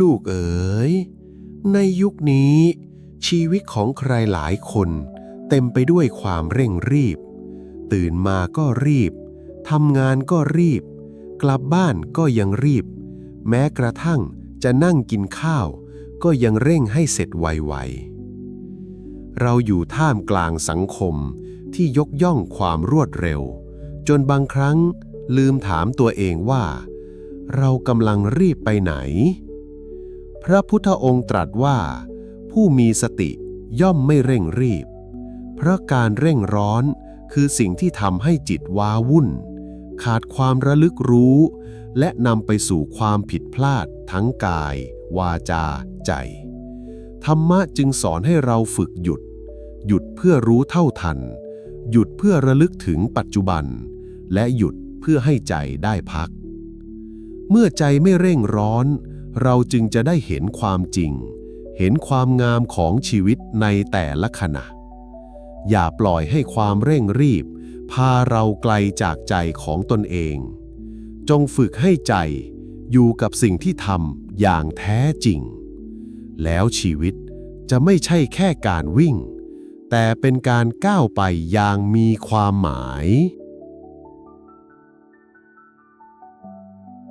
ลูกเอ๋ย ในยุคนี้ ชีวิตของใครหลายคน เต็มไปด้วยความเร่งรีบ ตื่นมาก็รีบทำงานก็รีบ กลับบ้านก็ยังรีบ แม้กระทั่งจะนั่งกินข้าว ก็ยังเร่งให้เสร็จไวๆ เราอยู่ท่ามกลางสังคมที่ยกย่องความรวดเร็ว จนบางครั้งลืมถามตัวเองว่า เรากำลังรีบไปไหน พระพุทธองค์ตรัสว่า ผู้มีสติย่อมไม่เร่งรีบ เพราะการเร่งร้อนคือสิ่งที่ทำให้จิตว้าวุ่น ขาดความระลึกรู้ และนำไปสู่ความผิดพลาดทั้งกาย วาจา ใจ ธรรมะจึงสอนให้เราฝึกหยุด หยุดเพื่อรู้เท่าทัน หยุดเพื่อระลึกถึงปัจจุบัน และหยุดเพื่อให้ใจได้พัก เมื่อใจไม่เร่งร้อน เราจึงจะได้เห็นความจริง เห็นความงามของชีวิตในแต่ละขณะ อย่าปล่อยให้ความเร่งรีบ พาเราไกลจากใจของตนเอง จงฝึกให้ใจอยู่กับสิ่งที่ทำอย่างแท้จริง แล้วชีวิตจะไม่ใช่แค่การวิ่ง แต่เป็นการก้าวไปอย่างมีความหมาย